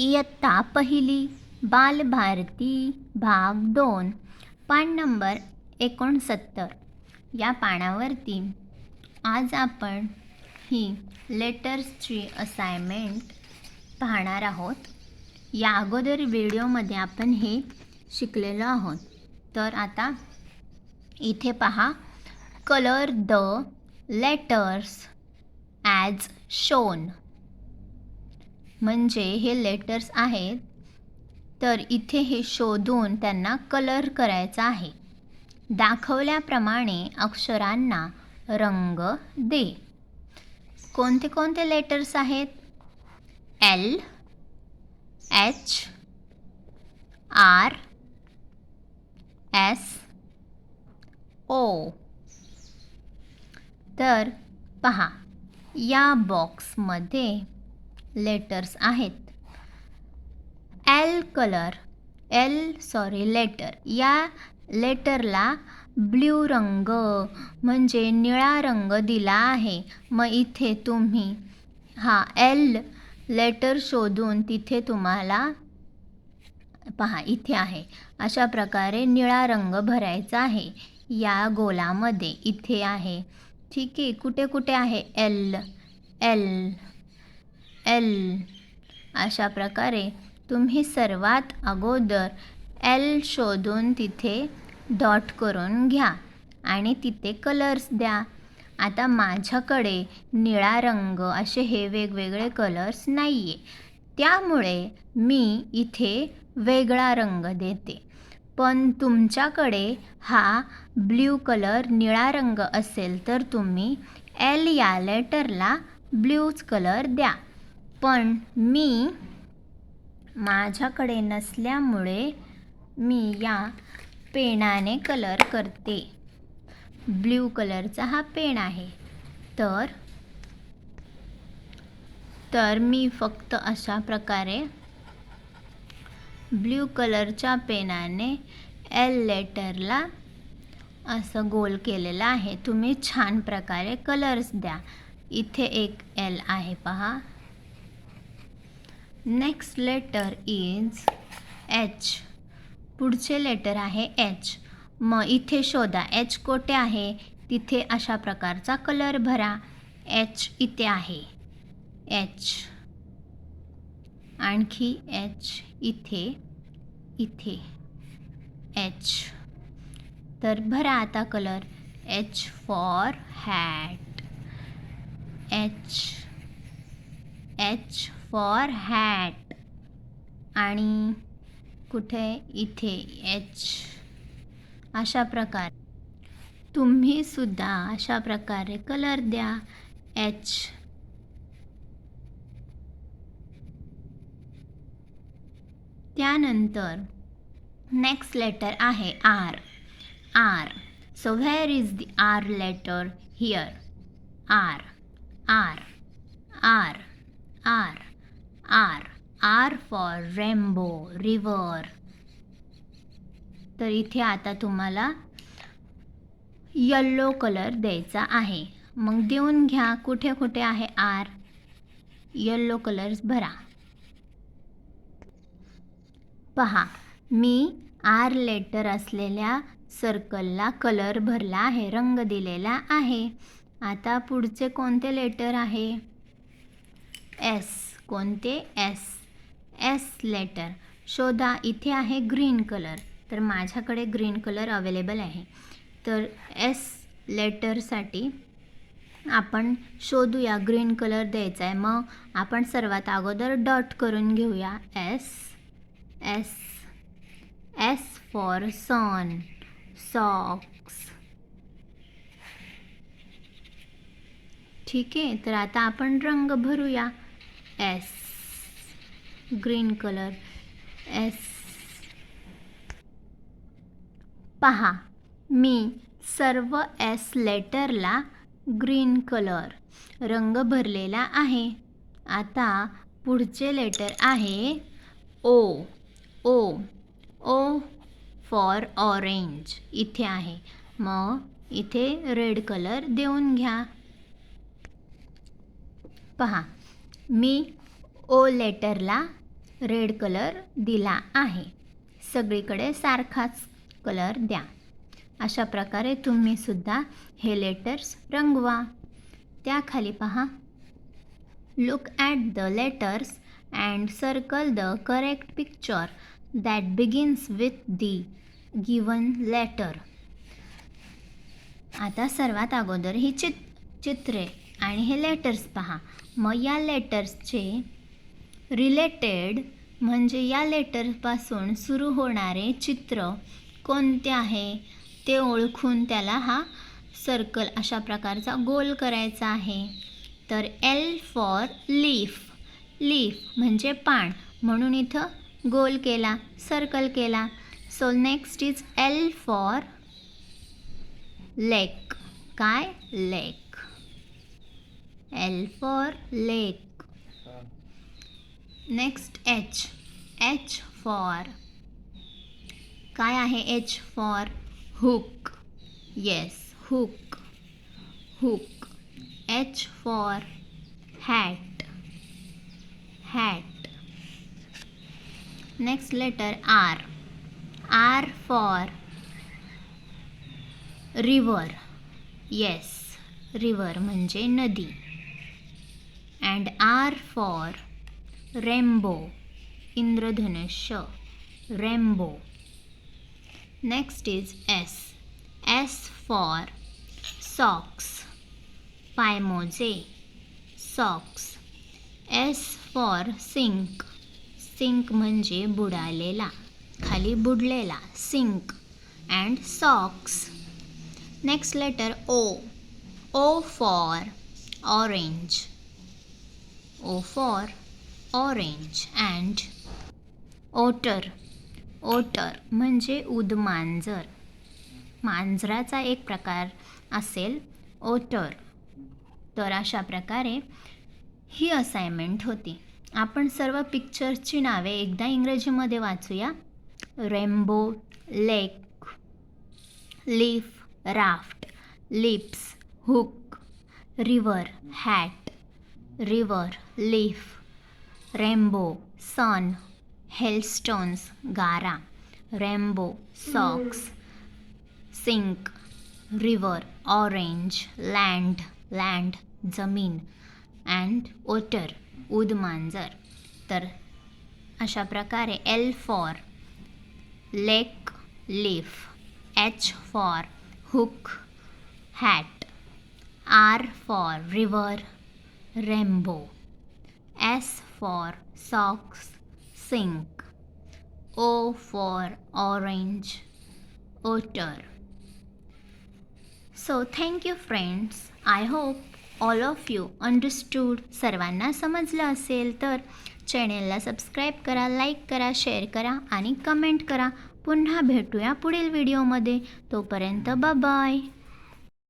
इयत्ता पहिली बालभारती भाग दोन पान नंबर एकोणसत्तर. या पानावरती आज आपण ही लेटर्सची असायनमेंट पाहणार आहोत. या अगोदर व्हिडिओमध्ये आपण हे शिकलेलो आहोत. तर आता इथे पहा. Colour the letters as shown म्हणजे हे लेटर्स आहेत तर इथे हे शोधून त्यांना कलर करायचा आहे. दाखवल्याप्रमाणे अक्षरांना रंग दे. कोणते कोणते लेटर्स आहेत? L H R S O तर पहा या बॉक्समध्ये लेटर्स आहेत. L colour L sorry letter या लेटरला ब्ल्यू रंग म्हणजे निळा रंग दिला आहे. मग इथे तुम्ही हा एल लेटर शोधून तिथे तुम्हाला पहा इथे आहे. अशा प्रकारे निळा रंग भरायचा आहे या गोलामध्ये. इथे आहे. ठीक आहे कुठे कुठे आहे एल एल एल. अशा प्रकारे तुम्ही सर्वात अगोदर एल शोधून तिथे डॉट करून घ्या आणि तिथे कलर्स द्या. आता माझ्याकडे निळा रंग असे हे वेगवेगळे कलर्स नाही आहे त्यामुळे मी इथे वेगळा रंग देते. पण तुमच्याकडे हा ब्ल्यू कलर निळा रंग असेल तर तुम्ही एल या लेटरला ब्ल्यूच कलर द्या. पण मी माझ्याकडे नसल्यामुळे मी या पेनाने कलर करते. ब्ल्यू कलरचा हा पेन आहे. तर तर मी फक्त अशा प्रकारे ब्ल्यू कलरच्या पेनाने एल लेटरला असं गोल केलेलं आहे. तुम्ही छान प्रकारे कलर्स द्या. इथे एक एल आहे पहा. नेक्स्ट लेटर इज एच पुढचे लेटर आहे एच मग इथे शोधा. एच कोठे आहे? तिथे अशा प्रकारचा कलर भरा. एच इथे आहे. एच आणखी एच इथे इथे. एच तर भरा आता colour H for hat H H for hat आणि कुठे? इथे. एच अशा प्रकारे. तुम्ही सुद्धा अशा प्रकारे कलर द्या. एच त्यानंतर नेक्स्ट लेटर आहे R R so where is the R letter here R R R R R R for rainbow river तर इथे आता तुम्हाला यल्लो कलर द्यायचा आहे. मग देऊन घ्या कुठे कुठे आहे आर यल्लो कलर्स भरा. पहा मी आर लेटर असलेल्या सर्कलला कलर भरला आहे रंग दिलेला आहे. आता पुढचे कोणते लेटर आहे? एस कोणते? एस एस लेटर शोधा. इथे आहे ग्रीन कलर तर माझ्याकडे ग्रीन कलर अवेलेबल आहे. तर एस लेटरसाठी आपण शोधूया. ग्रीन कलर द्यायचा आहे. मग आपण सर्वात अगोदर डॉट करून घेऊया. S S S for sun socks ठीक आहे. तर आता आपण रंग भरूया. एस ग्रीन कलर एस पहा मी सर्व एस लेटरला ग्रीन कलर रंग भरलेला आहे. आता पुढचे लेटर आहे ओ ओ ओ फॉर ऑरेंज इथे आहे. मग इथे रेड कलर देऊन घ्या. पहा मी ओ लेटरला रेड कलर दिला आहे. सगळीकडे सारखाच कलर द्या. अशा प्रकारे तुम्ही सुद्धा हे लेटर्स रंगवा. त्याखाली पहा. Look at the letters and circle the correct picture that begins with the given letter आता सर्वात अगोदर ही चित चित्रे. आणि हे लेटर्स पहा. मग या लेटर्सचे रिलेटेड म्हणजे या लेटरपासून सुरू होणारे चित्र कोणते आहे? ते ओळखून त्याला हा सर्कल अशा प्रकारचा गोल करायचा आहे. तर एल फॉर लीफ लीफ म्हणजे पान. म्हणून इथं गोल केला सर्कल केला. So next is L for lake काय? Lake L for lake next H H for काय आहे H for hook yes hook hook H for hat hat next letter R R for river yes river म्हणजे नदी. And R for rainbow इंद्रधनुष्य rainbow next is S S for socks पायमोजे socks S for sink sink म्हणजे बुडालेला खाली बुडलेला sink and socks next letter O O for orange O for orange and otter. Otter म्हणजे उद मांजर. मांजराचा एक प्रकार असेल ओटर. तर अशा प्रकारे ही असाइनमेंट होती. आपण सर्व पिक्चर्सची नावे एकदा इंग्रजीमध्ये वाचूया. Rainbow lake leaf raft lips hook river hat river leaf rainbow sun hailstones गारा rainbow socks sink river orange land land जमीन अँड ओटर उद मांजर तर अशा प्रकारे L for lake leaf H for hook hat R for river rainbow S for socks sink O for orange otter so thank you friends I hope all of you understood सर्वांना समजलं असेल तर चॅनेलला सबस्क्राईब करा like करा share करा आणि comment करा. पुन्हा भेटूया पुढील व्हिडिओमध्ये तोपर्यंत बाय